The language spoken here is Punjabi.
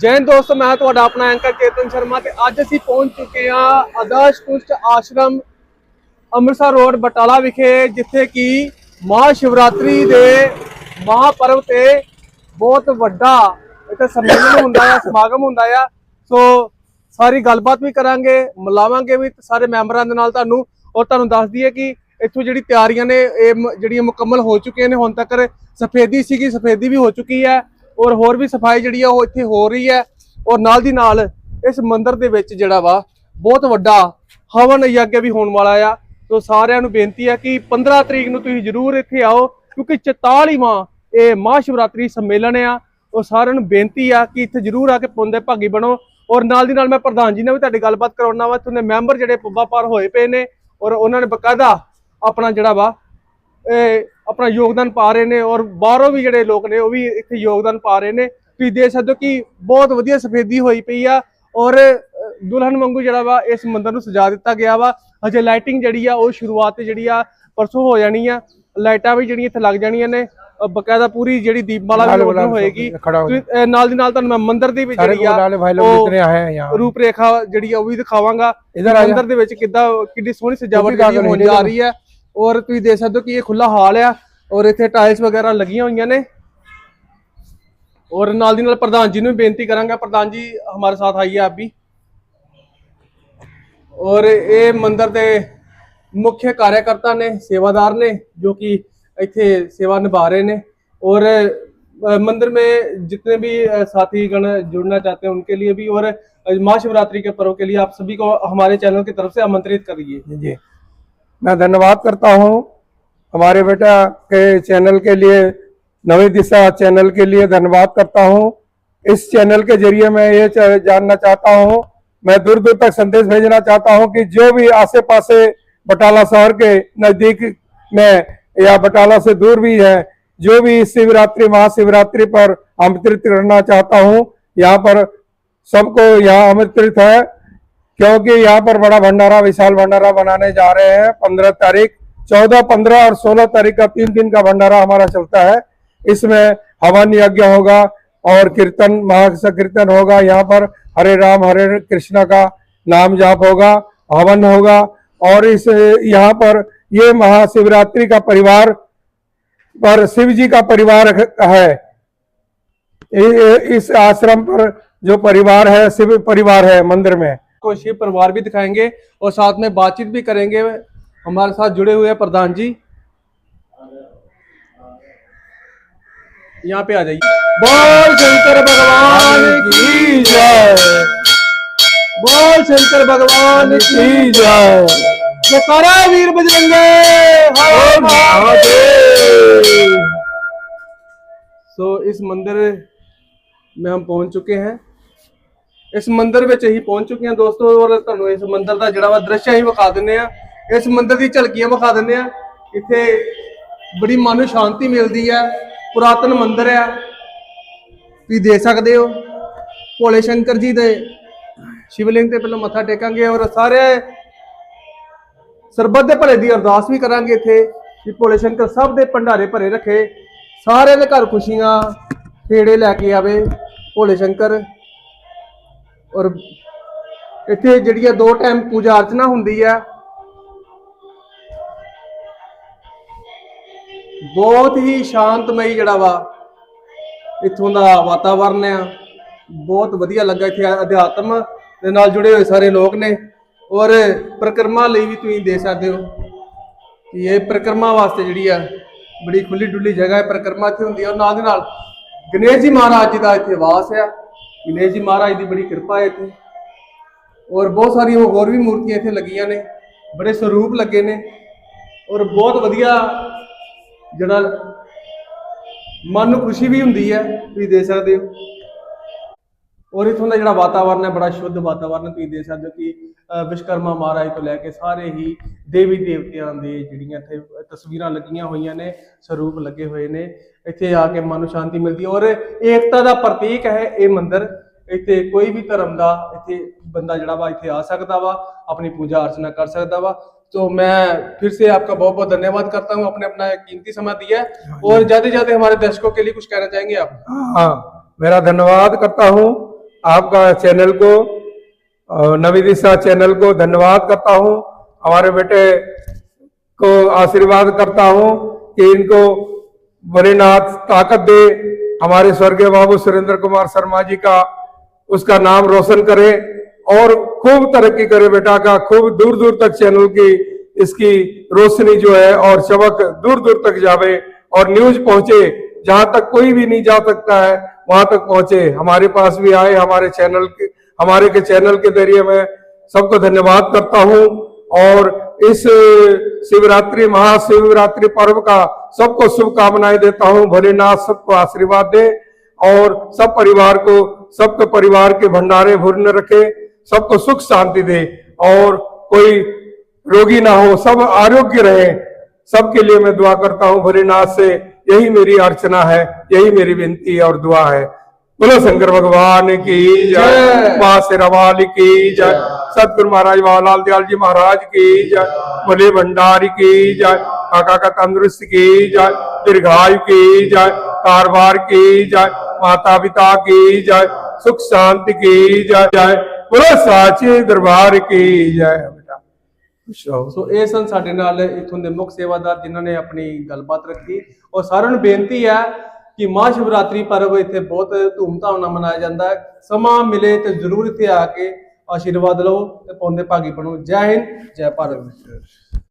ਜੈ ਹਿੰਦ ਦੋਸਤੋ, ਮੈਂ ਤੁਹਾਡਾ ਆਪਣਾ ਐਂਕਰ ਕੇਤਨ ਸ਼ਰਮਾ ਤੇ ਅੱਜ ਅਸੀਂ ਪਹੁੰਚ ਚੁੱਕੇ ਹਾਂ ਆਦਰਸ਼ ਕੁਸ਼ਟ ਆਸ਼ਰਮ ਅੰਮ੍ਰਿਤਸਰ ਰੋਡ ਬਟਾਲਾ ਵਿਖੇ, ਜਿੱਥੇ ਕਿ ਮਹਾ ਸ਼ਿਵਰਾਤਰੀ ਦੇ ਮਹਾਪਰਵ ਤੇ ਬਹੁਤ ਵੱਡਾ ਇੱਥੇ ਸੰਮੇਲਨ ਹੁੰਦਾ ਆ, ਸਮਾਗਮ ਹੁੰਦਾ ਆ। ਸੋ ਸਾਰੀ ਗੱਲਬਾਤ ਵੀ ਕਰਾਂਗੇ, ਮਿਲਾਵਾਂਗੇ ਵੀ ਸਾਰੇ ਮੈਂਬਰਾਂ ਦੇ ਨਾਲ ਤੁਹਾਨੂੰ ਔਰ ਤੁਹਾਨੂੰ ਦੱਸ ਦਈਏ ਕਿ ਇੱਥੋਂ ਜਿਹੜੀ ਤਿਆਰੀਆਂ ਨੇ, ਇਹ ਮ- ਜਿਹੜੀਆਂ ਮੁਕੰਮਲ ਹੋ ਚੁੱਕੀਆਂ ਨੇ, ਹੁਣ ਤੱਕ ਸਫੇਦੀ ਸੀਗੀ, ਸਫੇਦੀ ਵੀ ਹੋ ਚੁੱਕੀ ਹੈ। ਔਰ ਹੋਰ ਵੀ ਸਫ਼ਾਈ ਜਿਹੜੀ ਆ ਉਹ ਇੱਥੇ ਹੋ ਰਹੀ ਹੈ ਔਰ ਨਾਲ ਦੀ ਨਾਲ ਇਸ ਮੰਦਿਰ ਦੇ ਵਿੱਚ ਜਿਹੜਾ ਵਾ ਬਹੁਤ ਵੱਡਾ ਹਵਨ ਯੱਗ ਵੀ ਹੋਣ ਵਾਲਾ ਆ। ਸੋ ਸਾਰਿਆਂ ਨੂੰ ਬੇਨਤੀ ਹੈ ਕਿ 15 ਤਰੀਕ ਨੂੰ ਤੁਸੀਂ ਜ਼ਰੂਰ ਇੱਥੇ ਆਓ ਕਿਉਂਕਿ 44ਵਾਂ ਇਹ ਮਹਾਸ਼ਿਵਰਾਤਰੀ ਸੰਮੇਲਨ ਆ। ਉਹ ਸਾਰਿਆਂ ਨੂੰ ਬੇਨਤੀ ਆ ਕਿ ਇੱਥੇ ਜ਼ਰੂਰ ਆ ਕੇ ਪੁੰਦੇ ਭਾਗੀ ਬਣੋ। ਔਰ ਨਾਲ ਦੀ ਨਾਲ ਮੈਂ ਪ੍ਰਧਾਨ ਜੀ ਨਾਲ ਵੀ ਤੁਹਾਡੀ ਗੱਲਬਾਤ ਕਰਾਉਣਾ ਵਾ। ਤੁਹਾਡੇ ਮੈਂਬਰ ਜਿਹੜੇ ਪੁੱਬਾ ਪਾਰ ਹੋਏ ਪਏ ਨੇ ਔਰ ਉਹਨਾਂ ਨੇ ਬਕਾਇਦਾ ਆਪਣਾ ਜਿਹੜਾ ਵਾ ਇਹ ਆਪਣਾ ਯੋਗਦਾਨ ਪਾ ਰਹੇ ਨੇ ਔਰ ਬਾਹਰੋਂ ਵੀ ਜਿਹੜੇ ਲੋਕ ਨੇ ਉਹ ਵੀ ਇੱਥੇ ਯੋਗਦਾਨ ਪਾ ਰਹੇ ਨੇ। ਤੁਸੀਂ ਦੇਖ ਸਕਦੇ ਹੋ ਕਿ ਬਹੁਤ ਵਧੀਆ ਸਫੇਦੀ ਹੋਈ ਪਈ ਆ ਔਰ ਦੁਲਹਨ ਵਾਂਗੂ ਜਿਹੜਾ ਵਾ ਇਸ ਮੰਦਰ ਨੂੰ ਸਜਾ ਦਿੱਤਾ ਗਿਆ ਵਾ। ਅਜੇ ਲਾਈਟਿੰਗ ਜਿਹੜੀ ਆ ਉਹ ਸ਼ੁਰੂਆਤ ਤੇ ਜਿਹੜੀ ਆ ਪਰਸੋਂ ਹੋ ਜਾਣੀ ਆ। ਲਾਈਟਾਂ ਵੀ ਜਿਹੜੀਆਂ ਇੱਥੇ ਲੱਗ ਜਾਣੀਆਂ ਨੇ। ਬਕਾਇਦਾ ਪੂਰੀ ਜਿਹੜੀ ਦੀਪਮਾਲਾ ਵੀ ਉਹਨਾਂ ਹੋਏਗੀ। ਨਾਲ ਦੀ ਨਾਲ ਤੁਹਾਨੂੰ ਮੈਂ ਮੰਦਿਰ ਦੀ ਵੀ ਜਿਹੜੀ ਆ ਰੂਪ ਰੇਖਾ ਜਿਹੜੀ ਆ ਉਹ ਵੀ ਦਿਖਾਵਾਂਗਾ। ਮੰਦਿਰ ਦੇ ਵਿੱਚ ਕਿੱਦਾਂ ਕਿੱਡੀ ਸੋਹਣੀ ਸਜਾਵਟ ਜਿਹੜੀ ਜਾ ਰਹੀ ਹੈ। ਔਰ ਤੁਸੀਂ ਦੇਖ ਸਕਦੇ ਹੋ ਕਿ ਇਹ ਖੁੱਲਾ ਹਾਲ ਆ ਔਰ ਇੱਥੇ ਟਾਇਲਸ ਵਗੈਰਾ ਲੱਗੀਆਂ ਹੋਈਆਂ ਨੇ। ਔਰ ਨਾਲ ਦੀ ਨਾਲ ਪ੍ਰਧਾਨ ਜੀ ਨੂੰ ਵੀ ਬੇਨਤੀ ਕਰਾਂਗਾ, ਪ੍ਰਧਾਨ ਜੀ, ਹਮਾਰੇ ਸਾਥ ਆਈਏ ਆਪ ਵੀ। ਔਰ ਇਹ ਮੰਦਰ ਦੇ ਮੁੱਖ ਕਾਰਜਕਰਤਾ ਨੇ, ਸੇਵਾਦਾਰ ਨੇ, ਜੋ ਕਿ ਇੱਥੇ ਸੇਵਾ ਨਿਭਾ ਰਹੇ ਨੇ। ਔਰ मंदिर में जितने ਵੀ ਸਾਥੀ ਗਣ ਜੁੜਨਾ चाहते हैं उनके लिए भी और महाशिवरात्रि ਕੇ पर्व के लिए आप सभी को हमारे चैनल की तरफ से आमंत्रित करिए जी मैं धन्यवाद करता हूँ हमारे बेटा के चैनल के लिए, नवी दिशा चैनल के लिए धन्यवाद करता हूँ। इस चैनल के ज़रिए मैं ये जानना चाहता हूँ, मैं दूर दूर तक संदेश भेजना चाहता हूँ कि जो भी आसे पासे बटाला शहर के नज़दीक में या बटाला से दूर भी है, जो भी इस शिवरात्रि, महाशिवरात्रि पर आमंत्रित करना चाहता हूँ, यहाँ पर सबको यहाँ आमंत्रित है। क्योंकि यहाँ पर बड़ा भंडारा, विशाल भंडारा बनाने जा रहे हैं। पंद्रह तारीख, चौदह, पंद्रह और सोलह तारीख का तीन दिन का भंडारा हमारा चलता है। इसमें हवन यज्ञ होगा और कीर्तन महाकीर्तन होगा। यहाँ पर हरे राम, हरे कृष्ण का नाम जाप होगा, हवन होगा। और इस, यहाँ पर ये महाशिवरात्रि का परिवार पर शिव जी का परिवार है। इस आश्रम पर जो परिवार है, शिव परिवार है मंदिर में। को शिव परिवार भी दिखाएँगे और साथ में बातचीत भी करेंगे। हमारे साथ जुड़े हुए प्रधान जी। यहाँ पे आ जाइए। बोल शंकर भगवान की जय। बोल शंकर भगवान की जय। जयकारा वीर बजरंगे। सो इस मंदिर में हम पहुँच चुके हैं। ਇਸ ਮੰਦਿਰ ਵਿੱਚ ਅਸੀਂ ਪਹੁੰਚ ਚੁੱਕੇ ਹਾਂ ਦੋਸਤੋ, ਔਰ ਤੁਹਾਨੂੰ ਇਸ ਮੰਦਿਰ ਦਾ ਜਿਹੜਾ ਵਾ ਦ੍ਰਿਸ਼ ਅਸੀਂ ਵਿਖਾ ਦਿੰਨੇ ਆ ਇਸ ਮੰਦਿਰ ਦੀ ਝਲਕੀਆਂ ਵਿਖਾ ਦਿੰਨੇ ਆ ਇੱਥੇ ਬੜੀ ਮਨ ਨੂੰ ਸ਼ਾਂਤੀ ਮਿਲਦੀ ਹੈ। ਪੁਰਾਤਨ ਮੰਦਿਰ ਆ ਤੁਸੀਂ ਦੇਖ ਸਕਦੇ ਹੋ, ਭੋਲੇ ਸ਼ੰਕਰ ਜੀ ਦੇ ਸ਼ਿਵਲਿੰਗ ਤੇ ਪਹਿਲਾਂ ਮੱਥਾ ਟੇਕਾਂਗੇ ਔਰ ਸਾਰੇ ਸਰਬੱਤ ਦੇ ਭਲੇ ਦੀ ਅਰਦਾਸ ਵੀ ਕਰਾਂਗੇ ਇੱਥੇ ਕਿ ਭੋਲੇ ਸ਼ੰਕਰ ਸਭ ਦੇ ਭੰਡਾਰੇ ਭਰੇ ਰੱਖੇ। ਸਾਰਿਆਂ ਦੇ ਘਰ ਖੁਸ਼ੀਆਂ, ਖੇੜੇ ਲੈ ਕੇ ਆਵੇ ਭੋਲੇ ਸ਼ੰਕਰ। ਔਰ ਇੱਥੇ ਜਿਹੜੀ ਆ ਦੋ ਟਾਈਮ ਪੂਜਾ ਅਰਚਨਾ ਹੁੰਦੀ ਆ। ਬਹੁਤ ਹੀ ਸ਼ਾਂਤਮਈ ਜਿਹੜਾ ਵਾ ਇੱਥੋਂ ਦਾ ਵਾਤਾਵਰਨ ਆ। ਬਹੁਤ ਵਧੀਆ ਲੱਗਾ ਇੱਥੇ ਅਧਿਆਤਮ ਦੇ ਨਾਲ ਜੁੜੇ ਹੋਏ ਸਾਰੇ ਲੋਕ ਨੇ। ਔਰ ਪ੍ਰਕਰਮਾ ਲਈ ਵੀ ਤੁਸੀਂ ਦੇ ਸਕਦੇ ਹੋ ਕਿ ਇਹ ਪ੍ਰਕਰਮਾ ਵਾਸਤੇ ਜਿਹੜੀ ਆ ਬੜੀ ਖੁੱਲੀ ਡੁੱਲੀ ਜਗ੍ਹਾ ਹੈ। ਪ੍ਰਕਰਮਾ ਇੱਥੇ ਹੁੰਦੀ ਹੈ ਔਰ ਨਾਲ ਦੇ ਨਾਲ ਗਣੇਸ਼ ਜੀ ਮਹਾਰਾਜ ਜੀ ਦਾ ਇੱਥੇ ਵਾਸ ਆ। ਗਣੇਸ਼ ਜੀ ਮਹਾਰਾਜ ਦੀ ਬੜੀ ਕਿਰਪਾ ਹੈ ਇੱਥੇ। ਔਰ ਬਹੁਤ ਸਾਰੀਆਂ ਹੋਰ ਵੀ ਮੂਰਤੀਆਂ ਇੱਥੇ ਲੱਗੀਆਂ ਨੇ, ਬੜੇ ਸਰੂਪ ਲੱਗੇ ਨੇ। ਔਰ ਬਹੁਤ ਵਧੀਆ ਜਿਹੜਾ ਮਨ ਨੂੰ ਖੁਸ਼ੀ ਵੀ ਹੁੰਦੀ ਹੈ, ਤੁਸੀਂ ਦੇ ਸਕਦੇ ਹੋ। ਔਰ ਇਥੋਂ ਦਾ ਜਿਹੜਾ ਵਾਤਾਵਰਨ ਹੈ ਬੜਾ ਸ਼ੁੱਧ ਵਾਤਾਵਰਨ ਤੁਸੀਂ ਦੇਖ ਸਕਦੇ ਹੋ ਕਿ ਅਹ, ਵਿਸ਼ਵਕਰਮਾ ਮਹਾਰਾਜ ਤੋਂ ਲੈ ਕੇ ਸਾਰੇ ਹੀ ਦੇਵੀ ਦੇਵਤਿਆਂ ਦੇ ਜਿਹੜੀਆਂ ਇੱਥੇ ਤਸਵੀਰਾਂ ਲੱਗੀਆਂ ਹੋਈਆਂ ਨੇ ਸਰੂਪ ਲੱਗੇ ਹੋਏ ਨੇ ਇੱਥੇ ਆ ਕੇ ਮਨ ਨੂੰ ਸ਼ਾਂਤੀ ਮਿਲਦੀ ਹੈ ਔਰ ਏਕਤਾ ਦਾ ਪ੍ਰਤੀਕ ਹੈ ਇਹ ਮੰਦਿਰ ਇੱਥੇ ਕੋਈ ਵੀ ਧਰਮ ਦਾ ਇੱਥੇ ਬੰਦਾ ਜਿਹੜਾ ਵਾ ਇੱਥੇ ਆ ਸਕਦਾ ਵਾ ਆਪਣੀ ਪੂਜਾ अर्चना कर सकता वा तो मैं फिर से आपका बहुत बहुत धन्यवाद करता हूँ आपने अपना कीमती समय दिया है और जाते जाते हमारे दर्शकों के लिए कुछ कहना चाहेंगे आप हाँ मेरा धन्यवाद करता हूँ आपका चैनल को नवी दिशा चैनल को धन्यवाद करता हूँ। हमारे बेटे को आशीर्वाद करता हूँ कि इनको भोलेनाथ ताकत दे, हमारे स्वर्गीय बाबू सुरेंद्र कुमार शर्मा जी का उसका नाम रोशन करे और खूब तरक्की करे बेटा का, खूब दूर दूर तक चैनल की इसकी रोशनी जो है और चमक दूर दूर तक जावे और न्यूज़ पहुँचे, जहाँ तक कोई भी नहीं जा सकता है। वहाँ तक पहुँचे। हमारे पास भी आए, हमारे चैनल के, हमारे के चैनल के ज़रिए मैं सबको धन्यवाद करता हूँ और इस शिवरात्रि, महाशिवरात्रि पर्व का सबको शुभकामनाएँ देता हूँ। भोलेनाथ सबको आशीर्वाद दे और सब परिवार को, सबके परिवार के भंडारे भूर्ण रखे, सबको सुख शांति दे और कोई रोगी ना हो, सब आरोग्य रहे। सबके लिए मैं दुआ करता हूँ। भोलेनाथ से यही मेरी अर्चना है यही मेरी विनती और दुआ है बोलो शंकर भगवान की जय जय। माँ शेरावाली की जय सतगुरु महाराज बाबूलाल दयाल जी महाराज की जय बोले भंडारी की जय काका का तंदुरुस्त की जय दीर्घायु की जय कारबार की जय माता पिता की जय सुख शांति की जय जय बोलो साचे दरबार की जय ਅੱਛਾ, ਸੋ ਇਹ ਸਨ ਸਾਡੇ ਨਾਲ ਇਥੋਂ ਦੇ ਮੁੱਖ ਸੇਵਾਦਾਰ ਜਿਨ੍ਹਾਂ ਨੇ ਆਪਣੀ ਗੱਲਬਾਤ ਰੱਖੀ। ਔਰ ਸਾਰਿਆਂ ਨੂੰ ਬੇਨਤੀ ਹੈ ਕਿ ਮਹਾ ਸ਼ਿਵਰਾਤਰੀ ਪਰਵ ਇੱਥੇ ਬਹੁਤ ਧੂਮਧਾਮ ਨਾਲ ਮਨਾਇਆ ਜਾਂਦਾ ਹੈ। ਸਮਾਂ ਮਿਲੇ ਤੇ ਜ਼ਰੂਰ ਇੱਥੇ ਆ ਕੇ ਆਸ਼ੀਰਵਾਦ ਲਓ ਤੇ ਪੌਂਦੇ ਭਾਗੀ ਬਣੋ। ਜੈ ਹਿੰਦ, ਜੈ ਭਾਰਤ।